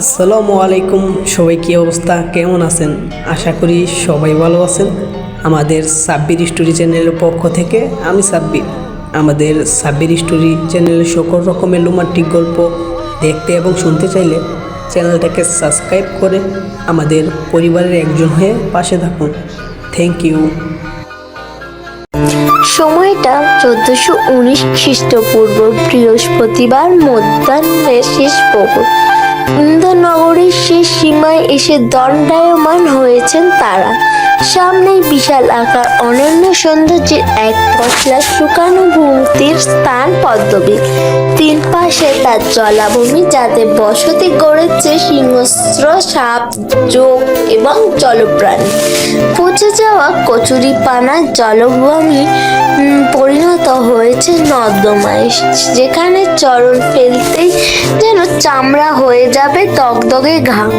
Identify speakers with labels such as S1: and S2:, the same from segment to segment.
S1: আসসালামু আলাইকুম। সবাই কী অবস্থা? কেমন আছেন? আশা করি সবাই ভালো আছেন। আমাদের সাব্বির স্টোরি চ্যানেলের পক্ষ থেকে আমি সাব্বির। আমাদের সাব্বির স্টোরি চ্যানেলের সকল রকমের রোমান্টিক গল্প দেখতে এবং শুনতে চাইলে চ্যানেলটাকে সাবস্ক্রাইব করে আমাদের পরিবারের একজন হয়ে পাশে থাকুন। থ্যাংক ইউ
S2: সময়টা চোদ্দশো উনিশ খ্রিস্টপূর্ব বৃহস্পতিবার মধ্যাহ্নের শেষ প্রহর ইন্দ্রনগরের শেষ সীমায় এসে দণ্ডায়মান হয়েছেন তারা। সামনেই বিশাল আকার অনন্য সৌন্দর্যের এক পশলা শুকানো ভূমির স্থান পদ্মবী তিন পাশে তার জলাভূমি যাতে বসতি গড়েছে সিংহস্র, সাপ, যোগ এবং জলপ্রাণী। পচে যাওয়া কচুরি পানা জলভূমি পরিণত হয়েছে নর্দমায়। যেখানে চরণ ফেলতেই যেন চামড়া হয়ে যাবে দগদগে ঘাম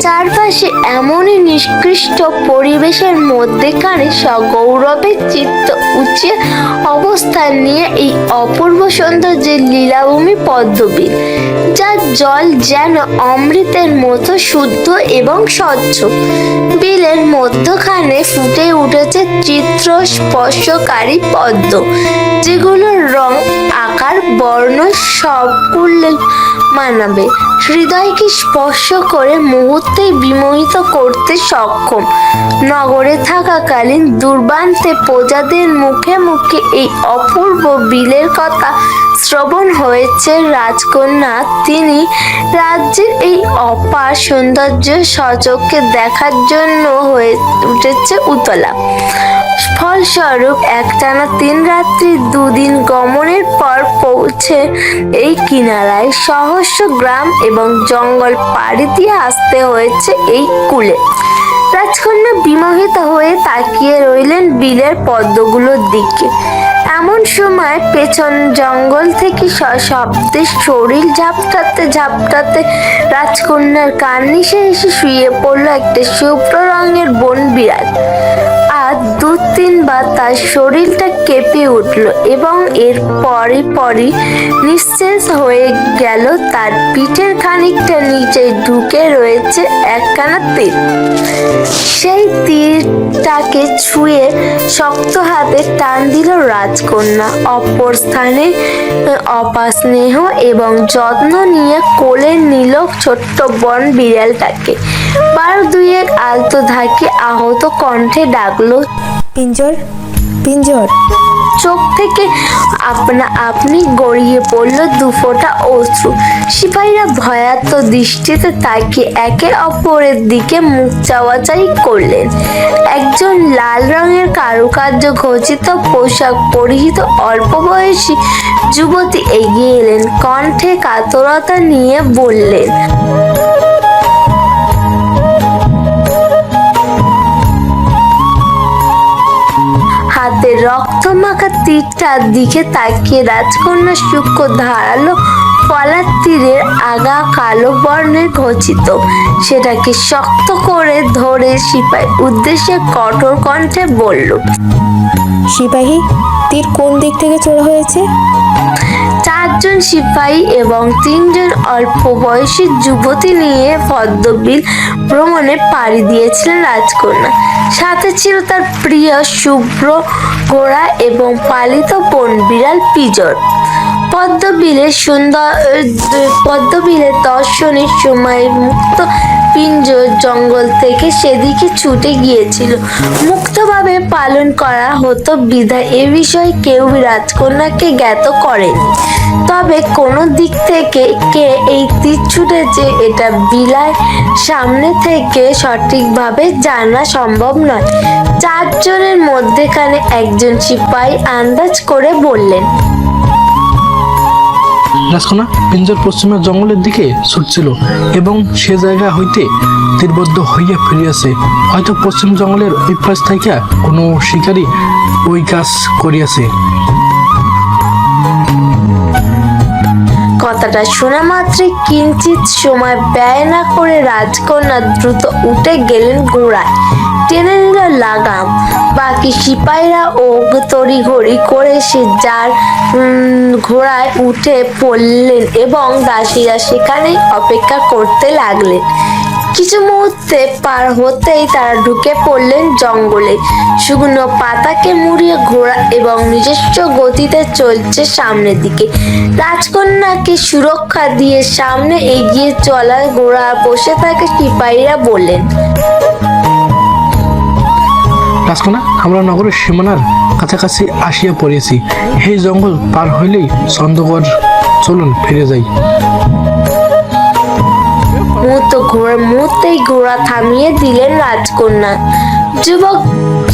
S2: চারপাশে এমনই নিষ্কৃষ্ট পরিবেশের মধ্যেখানে সগৌরবের চিত্ত উঁচিয়ে অবস্থান নিয়ে এই অপূর্ব সৌন্দর্যের লীলাভূমি পদ্মবীর যার জল যেন অমৃতের মতো শুদ্ধ এবং স্বচ্ছ। বিলের মধ্যখানে ফুটে উঠেছে চিত্র স্পর্শকারী পদ্ম। যেগুলোর রং, আকার, বর্ণ সব করলে মানাবে। হৃদয়কে স্পর্শ করে মুহূর্তে বিমোহিত করতে সক্ষম। নগরে থাকাকালীন দুর্বান্তে প্রজাদের মুখে মুখে এই অপূর্ব বিলের কথা শ্রবণ হয়েছে রাজকন্যা। তিনি রাজ্যের এই অপার সৌন্দর্য সচক্ষে দেখার জন্য হয়ে উঠেছে উতলা। ফলস্বরূপ একটানা তিন রাত্রি দুদিন গমনের পর পৌঁছে এই কিনারায় সহস্র গ্রাম এবং জঙ্গল পাড়ি দিয়ে আসতে হয়েছে এই কুলে। রাজকন্যা বিমোহিত হয়ে তাকিয়ে রইলেন বিলের পদ্মগুলোর দিকে। এমন সময় পেছন জঙ্গল থেকে শব্দে শরীর ঝাপটাতে ঝাপটাতে রাজকন্যার কার্নিশে এসে শুয়ে পড়ল একটা শুভ্র রঙের বন বিড়াল। দু তিনবার তার শরীরটা কেঁপে উঠল এবং এর পরে পরই নিঃশেষ হয়ে গেল তার পিঠের খানিকটা নিচে ঢুকে রয়েছে একখানা তীর। সেই তীরটাকে ছুঁয়ে শক্ত হাতে টান দিল রাজকন্যা। অপর স্থানে অপাস্নেহ এবং যত্ন নিয়ে কোলে নিল ছোট্ট বন বিড়ালটাকে। বার দুয়েক আলতো ধাকে আহত কণ্ঠে ডাকলো
S3: পিঞ্জর পিঞ্জর।
S2: চোখ থেকে আপনা আপনি গড়িয়ে পড়ল দুফোঁটা অশ্রু। সিপাহীরা ভয়ার্ত দৃষ্টিতে তাকিয়ে একে অপরের দিকে মুখ চাওয়াচাই করলেন। একজন লাল রঙের কারুকার্য খচিত পোশাক পরিহিত অল্প বয়সী যুবতী এগিয়ে এলেন, কণ্ঠে কাতরতা নিয়ে বললেন রক্ত মাখা তীরটার দিকে তাকিয়ে রাজকন্যা সূক্ষ্ম ধারালো পলার তীরের আগা কালো বর্ণের খচিত সেটাকে শক্ত করে ধরে সিপাহী উদ্দেশ্যে কঠোর কণ্ঠে বলল,
S3: সিপাহী তীর কোন দিক থেকে চড়া হয়েছে?
S2: চারজন সিপাহী এবং তিনজন অল্প বয়সী যুবতী নিয়ে পদ্মবিল ভ্রমণে পাড়ি দিয়েছিলেন রাজকন্যা। সাথে ছিল তার প্রিয় শুভ্র ঘোড়া এবং পালিত বন বিড়াল পিজর। পদ্মবিলের সুন্দর পদ্মবিলের দর্শনের সময় মুক্ত পিঞ্জ জঙ্গল থেকে সেদিকে ছুটে গিয়েছিল। মুক্তভাবে পালন করা হতো বিধায়। এ বিষয়ে কেউ রাজকন্যাকে জ্ঞাত করেনি। তবে কোনো দিক থেকে কে এই তীর ছুটেছে, এটা বিলায় সামনে থেকে সঠিকভাবে জানা সম্ভব নয়। চারজনের মধ্যেখানে একজন সিপাহী আন্দাজ করে বললেন
S4: রাজকন্যা পিঞ্জর পশ্চিমের জঙ্গলের দিকে ছুটছিল এবং সে জায়গা হইতে তীরবদ্ধ হইয়া ফিরিয়াছে। হয়তো পশ্চিম জঙ্গলের ওই পাশ কোনো শিকারী ওই কাজ করিয়াছে।
S2: কথাটা শোনা মাত্রই কিঞ্চিত সময় ব্যয় না করে রাজকন্যা দ্রুত উঠে গেলেন ঘোড়ায় টেনে নিল লাগাম। বাকি সিপাহীরা ও তড়িঘড়ি করে সে যার ঘোড়ায় উঠে পড়লেন এবং দাসীরা সেখানেই অপেক্ষা করতে লাগলেন। কিছু মুহূর্তে পার হতেই তারা ঢুকে পড়লেন জঙ্গলে। শুকনো পাতাকে মুড়িয়ে ঘোড়া এবং নিজস্ব গতিতে চলছে সামনের দিকে। রাজকন্যাকে সুরক্ষা দিয়ে সামনে এগিয়ে চলার ঘোড়া বসে থাকে সিপাহীরা বললেন,
S4: রাজকন্যা, আমরা নগরের সীমানার কাছাকাছি আসিয়া পড়েছি এই জঙ্গল পার হইলেই ছন্দকর চলুন, ফিরে যাই।
S2: মুহূর্ত ঘোড়া মুহূর্তেই ঘোড়া থামিয়ে দিলেন রাজকন্যা। যুবক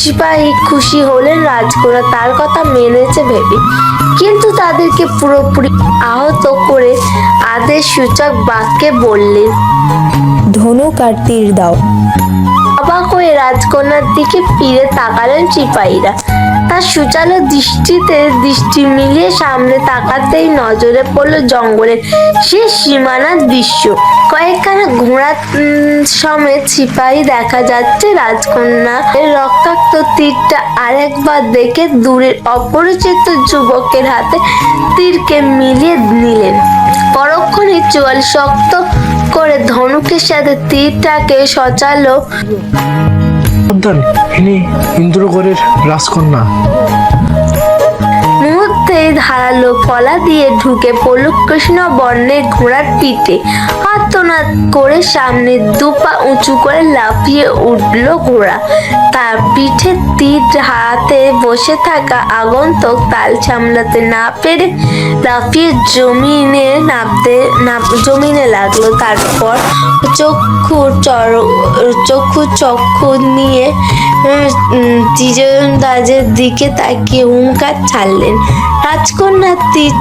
S2: সিপাহী খুশি হলেন রাজকন্যা তার কথা মেনেছে ভেবে। কিন্তু তাদেরকে পুরোপুরি আহত করে আদেশ সূচক বাক্যে বললেন
S3: ধনুক আর তীর দাও।
S2: অবাক হয়ে রাজকন্যার দিকে ফিরে তাকালেন সিপাহীরা। তার সুচালো দৃষ্টিতে দৃষ্টি মিলিয়ে সামনে তাকাতেই নজরে পড়ল জঙ্গলের সে সীমানার দৃশ্য। কয়েকখানা ঘোড়া সমেত সিপাহী দেখা যাচ্ছে। রাজকন্যা রক্তাক্ত তীরটা আরেকবার দেখে দূরের অপরিচিত যুবকের হাতে তীরকে মিলিয়ে নিলেন। পরক্ষণে চোয়াল শক্ত করে ধনুকের সাথে তীরটাকে সচালো
S4: সাবধান ইনি ইন্দ্রগড়ের রাজকন্যা।
S2: মুহূর্তেই ধারালো ফলা দিয়ে ঢুকে পড়ল কৃষ্ণ বর্ণের ঘোড়ার পিঠে। আত্মনাদ করে সামনে দুপা উঁচু করে লাফিয়ে উঠল ঘোড়া। তার পিঠে তীর হাতে বসে থাকা আগন্তক তাল সামলাতে না পেরে লাফিয়ে জমিনে নামতে নাম- জমিনে লাগল। তারপর চক্ষু চর চক্ষু চক্ষু নিয়ে উম, তীরন্দাজের দিকে তাকিয়ে হুঙ্কার ছাড়লেন। রাজকন্যা তীর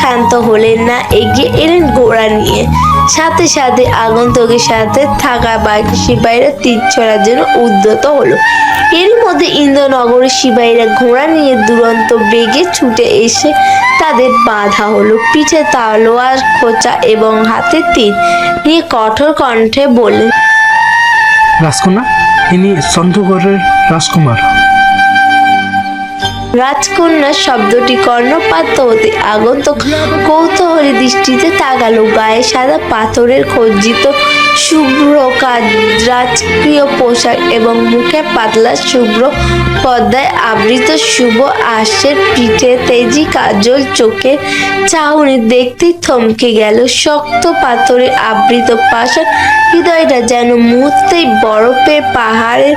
S2: ক্ষান্ত হলেন না, এগিয়ে এলেন ঘোড়া নিয়ে। সাথে সাথে আগন্তকের সাথে থাকা বাকি সিপাহীরা তীর ছোড়ার জন্য উদ্যত হলো। এর মধ্যে ইন্দ্রনগরের সিপাহীরা ঘোড়া নিয়ে দুরন্ত বেগে ছুটে এসে তাদের বাধা হলো। পিঠে তালোয়ার, খোঁচা এবং হাতে তীর নিয়ে কঠোর কণ্ঠে বললেন,
S4: রাজকন্যা, ইনি চন্দ্রগড়ের রাজকুমার।
S2: রাজকন্যা শব্দটি কর্ণপাত হতে আগন্তক কৌতূহলী দৃষ্টিতে তাকালো গায়ে সাদা পাথরের খজ্জিত শুভ্র কাজ রাজকীয় পোশাক এবং মুখে পাতলা শুভ্র পর্দায় আবৃত শুভ আশের পিঠে তেজি কাজল চোখে চাহনি দেখতেই থমকে গেল। শক্ত পাথরে আবৃত পাশার হৃদয়টা যেন মুহূর্তেই বরফে পাহাড়ের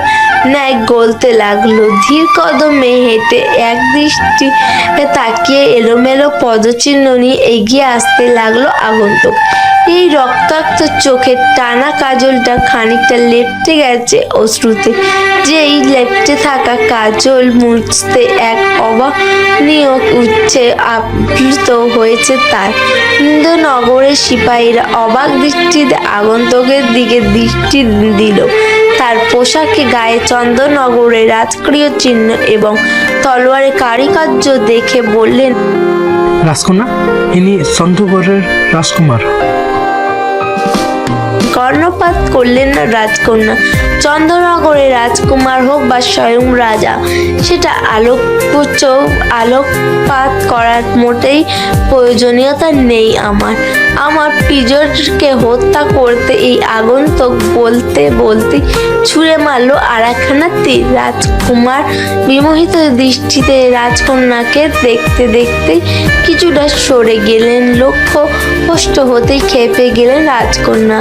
S2: ন্যায় গলতে লাগল। ধীর কদমে হেঁটে এক দৃষ্টি তাকিয়ে এলোমেলো পদচিহ্ন নিয়ে এগিয়ে আসতে লাগল আগন্তুক। এই রক্তাক্ত চোখের টানা কাজলটা খানিকটা লেপটে গেছে অশ্রুতে। যেই লেপটে থাকা কাজল মুছতে এক অবানীয় উচ্ছে আপ্লুত হয়েছে তার। ইন্দ্রনগরের সিপাহীরা অবাক দৃষ্টিতে আগন্তকের দিকে দৃষ্টি দিল। তার পোশাকে গায়ে চন্দননগরের রাজক্রিয় চিহ্ন এবং তলোয়ারের কারিকার্য দেখে বললেন,
S4: রাজকন্যা, ইনি চন্দ্রগড়ের রাজকুমার।
S2: কর্ণপাত করলেন না রাজকন্যা। চন্দ্রনগরের রাজকুমার হোক বা স্বয়ং রাজা, সেটা আলোকোচ আলোকপাত করার মোটেই প্রয়োজনীয়তা নেই আমার। আমার পিজরকে হত্যা করতে এই আগন্তক বলতে বলতে ছুঁড়ে মারল আর একখানা তীর রাজকুমার। বিমোহিত দৃষ্টিতে রাজকন্যাকে দেখতে দেখতে কিছুটা সরে গেলেন, লক্ষ্য কষ্ট হতেই খেপে গেলেন রাজকন্যা।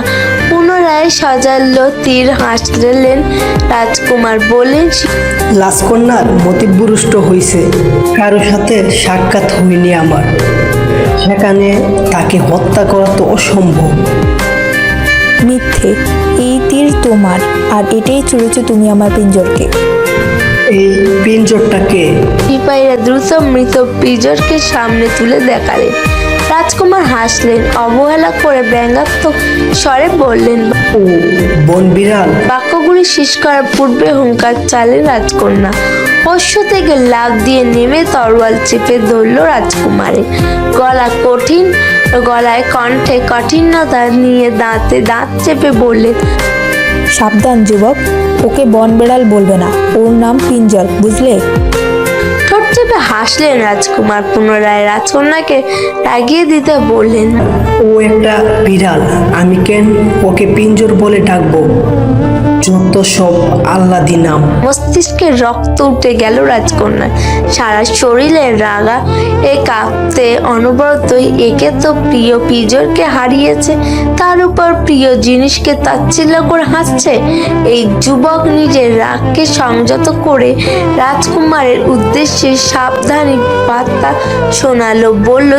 S2: পুনরায় সাজালো তীর হাসলেন রাজকুমার বললেন
S1: লাজকন্যার মতিভ্রষ্ট হয়েছে কারও সাথে সাক্ষাৎ হয়নি আমার। সেখানে তাকে হত্যা করা তো অসম্ভব।
S3: মিথ্যে এই তীর তোমার আর এটাই চলেছ তুমি আমার পিঞ্জরকে।
S1: এই পিঞ্জরটাকে
S2: সিপাহীরা দ্রুত মৃত পিঞ্জরকে সামনে তুলে দেখালেন। রাজকুমার হাসলেন অবহেলা করে ব্যঙ্গাত্মক স্বরে বললেন
S1: ও বন বিড়াল।
S2: বাক্যগুলি শেষ করার পূর্বে হুঙ্কার চালে রাজকন্যা অশ্ব থেকে লাফ দিয়ে নেমে তরোয়াল চেপে ধরল রাজকুমারের গলা কঠিন গলায় কণ্ঠে কঠিনতা নিয়ে দাঁতে দাঁত চেপে বললেন
S3: সাবধান যুবক ওকে বনবেড়াল বলবে না। ওর নাম পিঞ্জল বুঝলে?
S2: ঠোঁট হাসলেন রাজকুমার পুনরায় রাজকন্যাকে রাগিয়ে দিতে বললেন।
S1: ও একটা বিড়াল আমি কেন ওকে পিঞ্জর বলে ডাকবো? যত সব আল্লাদি নাম।
S2: মস্তিষ্কে রক্ত উঠে গেল রাজকন্যার সারা শরীরে রাগা এ কাঁপতে অনবরতই একে তো প্রিয় পিজরকে হারিয়েছে তার উপর প্রিয় জিনিসকে তাচ্ছিল্য করে হাসছে। এই যুবক নিজের রাগকে সংযত করে রাজকুমারের উদ্দেশ্যে সাবধানী পাতা শোনালো, বলল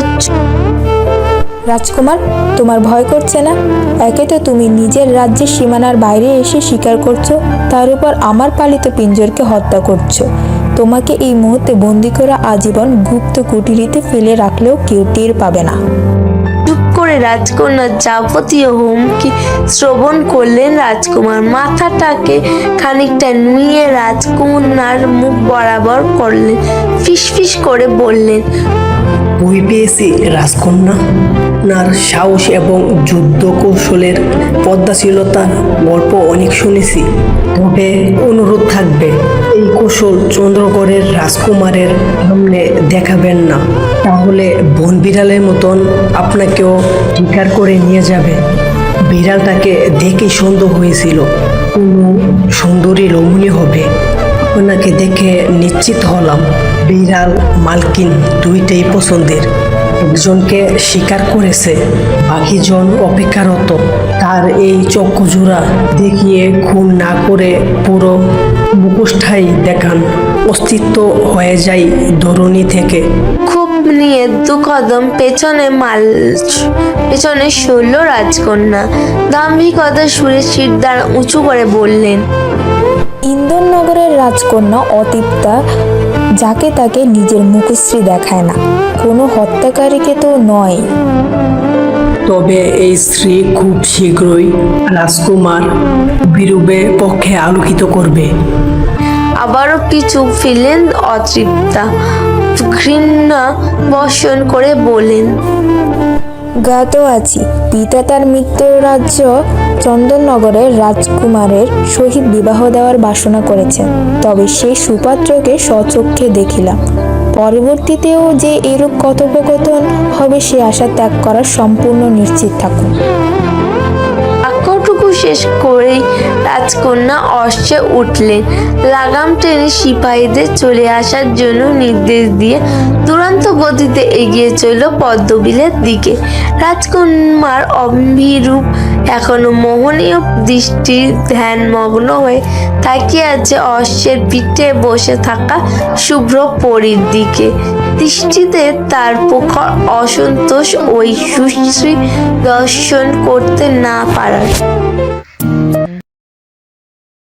S3: রাজকুমার, তোমার ভয় করছে না? একে তো তুমি নিজের রাজ্যের সীমানার বাইরে এসে স্বীকার করছ, তার উপর আমার পালিত পিঞ্জরকে হত্যা করছ। তোমাকে এই মুহূর্তে বন্দি করা আজীবন গুপ্ত কুটিরিতে ফেলে রাখলেও কেউ টের পাবে না।
S2: করে রাজকন্যার যাবতীয় হুমকি শ্রবণ করলেন রাজকুমার। মাথাটাকে খানিকটা নুয়ে রাজকন্যার মুখ বরাবর করলেন, ফিসফিস করে বললেন
S1: বই পেয়েছি রাজকন্যা। নার সাহস এবং যুদ্ধ কৌশলের পদ্মাশীলতার গল্প অনেক শুনেছি। তবে অনুরোধ থাকবে, এই কৌশল চন্দ্রগড়ের রাজকুমারের সামনে দেখাবেন না। তাহলে বন বিড়ালের মতন আপনাকেও শিকার করে নিয়ে যাবে। বিড়ালটাকে দেখে সন্দেহ হয়েছিল, কোনো সুন্দরী রমণী হবে। ওনাকে দেখে নিশ্চিত হলাম। বিড়াল মালকিন দুইটাই পছন্দের। একজনকে স্বীকার করেছে বাকিজন অপেক্ষারত তার এই চক্ষুজোড়া দেখিয়ে খুন না করে পুরো মুখোশটাই দেখান। অস্তিত্ব হয়ে যায় ধরণী থেকে।
S2: খুব নিয়ে দু কদম পেছনে মাল পেছনে সরল রাজকন্যা। দাম্ভিকতা সুরে শিরদার উঁচু করে বললেন
S3: ইন্দোরনগরের রাজকন্যা অতীপ্তা যাকে তাকে নিজের মুখশ্রী দেখায় না। কোনো হত্যাকারীকে তো নয়।
S1: তবে এই স্ত্রী খুব শীঘ্রই রাজকুমার বিরূপে পক্ষে আলোকিত করবে।
S2: আবারও কিছু ফিরলেন অতৃপ্তা। ঘৃণা বর্ষণ করে বলেন
S3: জ্ঞাত আছি পিতা তার মৃত্যুর রাজ্য চন্দননগরের রাজকুমারের সহিত বিবাহ দেওয়ার বাসনা করেছেন। তবে সেই সুপাত্রকে স্বচক্ষে দেখিলাম। পরবর্তীতেও যে এরূপ কথোপকথন হবে সে আশা ত্যাগ করা সম্পূর্ণ নিশ্চিত থাকুন
S2: শেষ করেই রাজকন্যা অশ্বে উঠলেন। লাগাম টেনে সিপাহীদের চলে আসার জন্য নির্দেশ দিয়ে দুরন্ত গতিতে এগিয়ে চলল পদ্মবিলের দিকে। রাজকুমার অম্ভীরূপ এখনও মোহনীয় দৃষ্টি ধ্যানমগ্ন হয়ে তাকিয়ে আছে অশ্বের পিঠে বসে থাকা শুভ্র পরীর দিকে। দৃষ্টিতে তার প্রখর অসন্তোষ ওই সুশ্রী দর্শন করতে না পারার